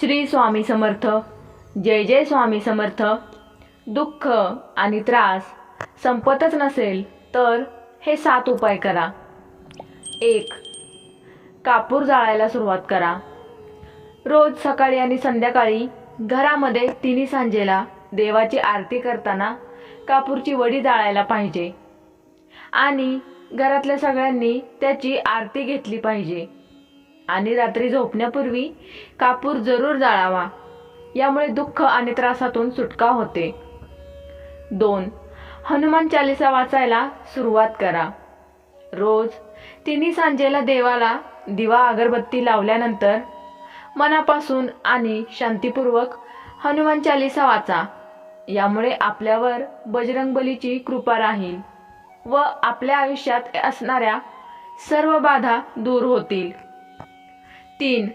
श्री स्वामी समर्थ. जय जय स्वामी समर्थ. दुःख आणि त्रास संपतच नसेल तर हे सात उपाय करा. एक कापूर जाळायला सुरुवात करा. रोज सकाळी आणि संध्याकाळी घरामध्ये तिन्ही सांजेला देवाची आरती करताना कापूरची वडी जाळायला पाहिजे. आणि घरातल्या सगळ्यांनी त्याची आरती घेतली पाहिजे. आणि रात्री झोपण्यापूर्वी कापूर जरूर जाळावा. यामुळे दुःख आणि त्रासातून सुटका होते. दोन हनुमान चालिसा वाचायला सुरुवात करा. रोज तिन्ही सांजेला देवाला दिवा अगरबत्ती लावल्यानंतर मनापासून आणि शांतीपूर्वक हनुमान चालिसा वाचा. यामुळे आपल्यावर बजरंगबलीची कृपा राहील व आपल्या आयुष्यात असणाऱ्या सर्व बाधा दूर होतील. तीन.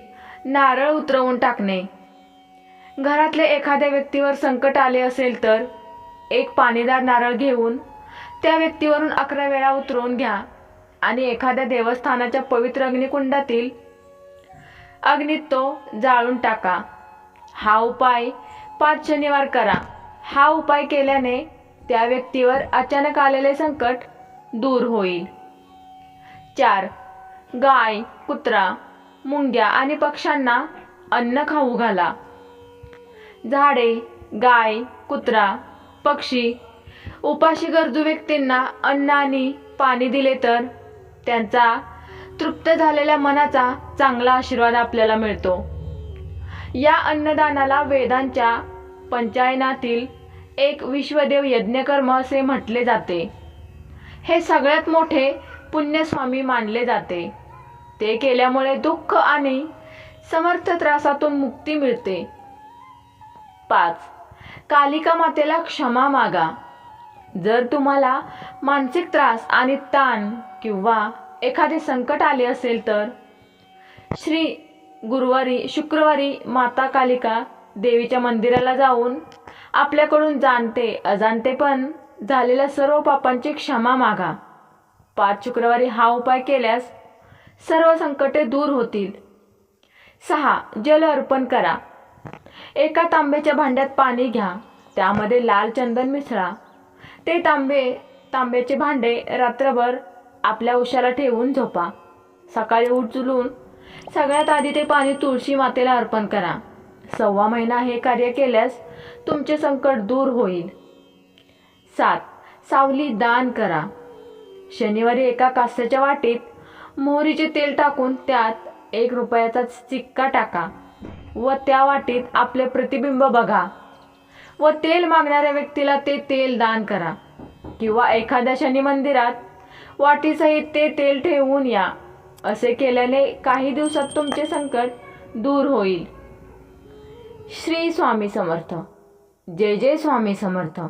नारळ उतरवून टाकणे. घरातले एखाद्या व्यक्तीवर संकट आले असेल तर एक पाणीदार नारळ घेऊन त्या व्यक्तीवरून अकरा वेळा उतरवून घ्या आणि एखाद्या देवस्थानाच्या पवित्र अग्निकुंडातील अग्नीत तो जाळून टाका. हा उपाय पाच शनिवार करा. हा उपाय केल्याने त्या व्यक्तीवर अचानक आलेले संकट दूर होईल. चार. गाय कुत्रा मुंग्या आणि पक्ष्यांना अन्न खाऊ घाला. झाडे गाय कुत्रा पक्षी उपाशी गरजू व्यक्तींना अन्न आणि पाणी दिले तर त्यांचा तृप्त झालेल्या मनाचा चांगला आशीर्वाद आपल्याला मिळतो. या अन्नदानाला वेदांच्या पंचायनातील एक विश्वदेव यज्ञकर्म असे म्हटले जाते. हे सगळ्यात मोठे पुण्यस्वामी मानले जाते. ते केल्यामुळे दुःख आणि समर्थ त्रासातून मुक्ती मिळते. पाच. कालिका मातेला क्षमा मागा. जर तुम्हाला मानसिक त्रास आणि ताण किंवा एखादे संकट आले असेल तर श्री गुरुवारी शुक्रवारी माता कालिका देवीच्या मंदिराला जाऊन आपल्याकडून जाणते अजाणते पण झालेल्या सर्व पापांची क्षमा मागा. पाच शुक्रवारी हा उपाय केल्यास सर्व संकटे दूर होतील. सहा. जल अर्पण करा. एका तांब्याच्या भांड्यात पाणी घ्या. त्यामध्ये लाल चंदन मिसळा. ते तांबे तांब्याचे भांडे रात्रभर आपल्या उशाला ठेवून झोपा. सकाळी उचलून सगळ्यात आधी ते पाणी तुळशी मातेला अर्पण करा. सव्वा महिना हे कार्य केल्यास तुमचे संकट दूर होईल. सात. सावली दान करा. शनिवारी एका कास्याच्या वाटीत मोहरीचे तेल टाकून त्यात एक रुपयाचा सिक्का टाका व त्या वाटीत आपले प्रतिबिंब बघा व तेल मागणाऱ्या व्यक्तीला ते तेल दान करा. किंवा एखाद्या शनी मंदिरात वाटीसहित ते तेल ठेवून या. असे केल्याने काही दिवसात तुमचे संकट दूर होईल. श्री स्वामी समर्थ. जय जय स्वामी समर्थ.